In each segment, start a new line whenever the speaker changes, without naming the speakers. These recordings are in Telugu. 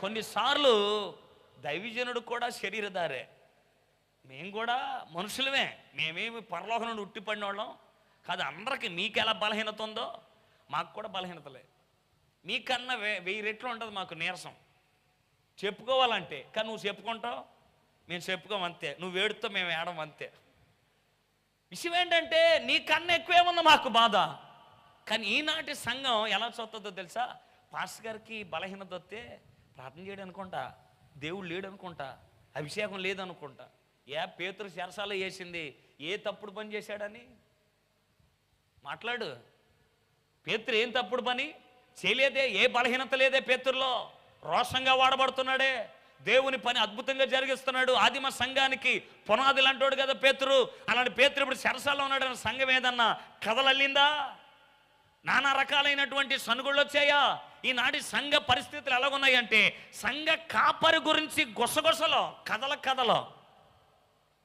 కొన్నిసార్లు దైవజనుడు కూడా శరీరధారే. మేము కూడా మనుషులమే. మేమేమి పరలోకం నుండి ఉట్టిపడిన వాళ్ళం కాదు అందరికీ మీకు ఎలా బలహీనత ఉందో మాకు కూడా బలహీనతలే మీకన్నా వే వెయ్యి రెట్లు ఉంటుంది మాకు నీరసం. చెప్పుకోవాలంటే కానీ నువ్వు చెప్పుకుంటావు? మేము చెప్పుకోం అంతే. నువ్వు వేడుతో మేము ఏడం అంతే. విషయం ఏంటంటే నీకన్నా ఎక్కువేముంది మాకు బాధ. కానీ ఈనాటి సంఘం ఎలా చూస్తుందో తెలుసా? పాస్ గారికి బలహీనత వస్తే ప్రార్థన చేయడం అనుకుంటా దేవుడు లేడు అనుకుంటా అభిషేకం లేదనుకుంటా ఏ పేతురు శరసాల వేసింది ఏ తప్పుడు పని చేశాడని? మాట్లాడు. పేతురు ఏం తప్పుడు పని? చేయలేదే ఏ బలహీనత లేదే పేతురులో? రోషంగా వాడబడుతున్నాడే. దేవుని పని అద్భుతంగా జరిగిస్తున్నాడు. ఆదిమ సంఘానికి పునాదులు అంటాడు కదా పేతురు. అలాంటి పేతురు ఇప్పుడు శరసాల్లో ఉన్నాడు అన్న సంఘం ఏదన్నా కథలల్లిందా నానా రకాలైనటువంటి సనుగుళ్ళు వచ్చాయా? ఈనాటి సంఘ పరిస్థితులు ఎలాగున్నాయంటే సంఘ కాపరి గురించి గుసగుసలో కథల కథలో.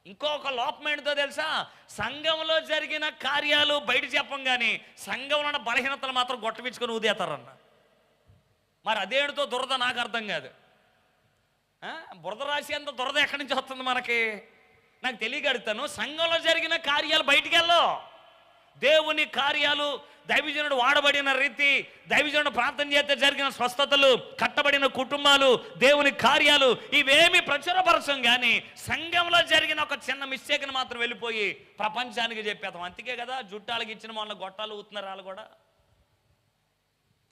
ఇంకొక లోపం ఏంటో తెలుసా? సంఘంలో జరిగిన కార్యాలు బయట చెప్పం కానీ సంఘంలో ఉన్న బలహీనతలు మాత్రం గొట్టవించుకొని ఊదేతారన్న. మరి అదేడుతో దురద నాకు అర్థం కాదు. బురద రాసి అంత దురద ఎక్కడి నుంచి వస్తుంది మనకి? నాకు తెలియగడుగుతాను సంఘంలో జరిగిన కార్యాలు బయటికి వెళ్ళో దేవుని కార్యాలు దైవజనుడు వాడబడిన రీతి దైవజనుడు ప్రార్థన చేస్తే జరిగిన స్వస్థతలు కట్టబడిన కుటుంబాలు దేవుని కార్యాలు ఇవేమి ప్రచురపరచం కానీ సంఘంలో జరిగిన ఒక చిన్న మిస్టేక్ని మాత్రం వెళ్ళిపోయి ప్రపంచానికి చెప్పేద్దాం. అంతే కదా జుట్టాలకి ఇచ్చిన వాళ్ళ గొట్టాలు ఊతున్నారు వాళ్ళు కూడా.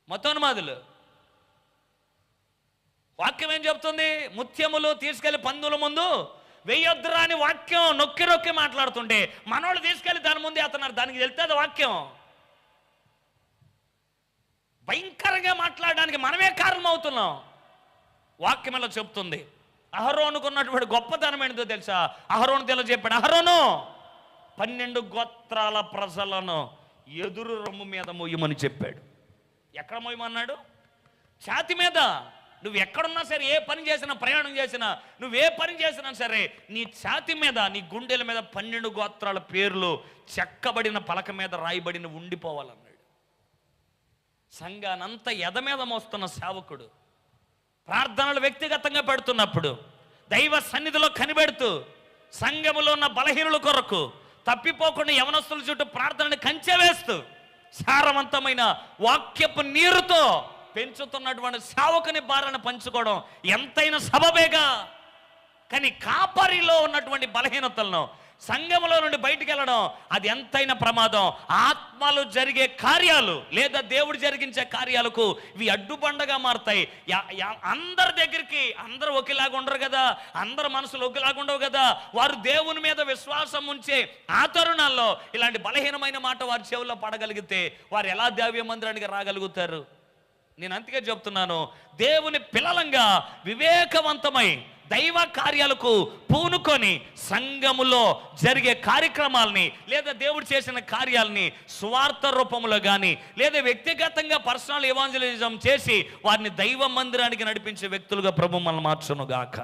మొత్తోన్మాదులు వాక్యం ఏం చెప్తుంది? ముత్యములు తీసుకెళ్ళి పందుల ముందు వెయ్యొద్దురా అని వాక్యం నొక్కి నొక్కి మాట్లాడుతుంటే మనోళ్ళు తీసుకెళ్ళి దాని ముందే అతన్నారు. దానికి వెళ్తుంది వాక్యం. భయంకరంగా మాట్లాడడానికి మనమే కారణం అవుతున్నాం వాక్యం ఇలా చెప్తుంది? అహరోనుకున్నటువంటి గొప్పతనం ఏంటో తెలుసా? అహరోను తెల చెప్పాడు అహరోను పన్నెండు గోత్రాల ప్రజలను ఎదురు రొమ్ము మీద మొయ్యమని చెప్పాడు. ఎక్కడ మొయ్యమన్నాడు ఛాతి మీద. నువ్వు ఎక్కడున్నా సరే ఏ పని చేసినా ప్రయాణం చేసినా నువ్వు ఏ పని చేసినా సరే నీ ఛాతి మీద నీ గుండెల మీద పన్నెండు గోత్రాల పేర్లు చెక్కబడిన పలక మీద రాయబడిన ఉండిపోవాలన్నాడు. సంఘానంతా ఎద మీద మోస్తున్న సేవకుడు ప్రార్థనలు వ్యక్తిగతంగా పెడుతున్నప్పుడు దైవ సన్నిధిలో కనిపెడుతూ సంఘములో ఉన్న బలహీనుల కొరకు తప్పిపోకుండా యవనస్తుల చుట్టూ ప్రార్థనని కంచె వేస్తూ సారవంతమైన వాక్యపు నీరుతో పెంచుతున్నటువంటి సేవకుని భారాన్ని పంచుకోవడం ఎంతైనా సబబేగా. కానీ కాపరిలో ఉన్నటువంటి బలహీనతలను సంఘములో నుండి బయటికి వెళ్ళడం అది ఎంతైనా ప్రమాదం. ఆత్మలు జరిగే కార్యాలు లేదా దేవుడు జరిగించే కార్యాలకు ఇవి అడ్డుబండగా మారుతాయి. అందరి దగ్గరికి అందరూ ఒకేలాగా ఉండరు కదా? అందరి మనసులు ఒకేలాగా ఉండవు కదా? వారు దేవుని మీద విశ్వాసం ఉంచే ఆ తరుణాల్లో ఇలాంటి బలహీనమైన మాట వారి చెవుల్లో పడగలిగితే వారు ఎలా దేవ్య మందిరానికి రాగలుగుతారు? నేను అంతగా చెప్తున్నాను దేవుని పిల్లలంగా వివేకవంతమై దైవ కార్యాలకు పూనుకొని సంఘములో జరిగే కార్యక్రమాలని లేదా దేవుడు చేసిన కార్యాలని స్వార్థ రూపంలో కానీ లేదా వ్యక్తిగతంగా పర్సనల్ ఎవాంజలిజం చేసి వారిని దైవ మందిరానికి నడిపించే వ్యక్తులుగా ప్రభు మనల్ని మార్చును గాక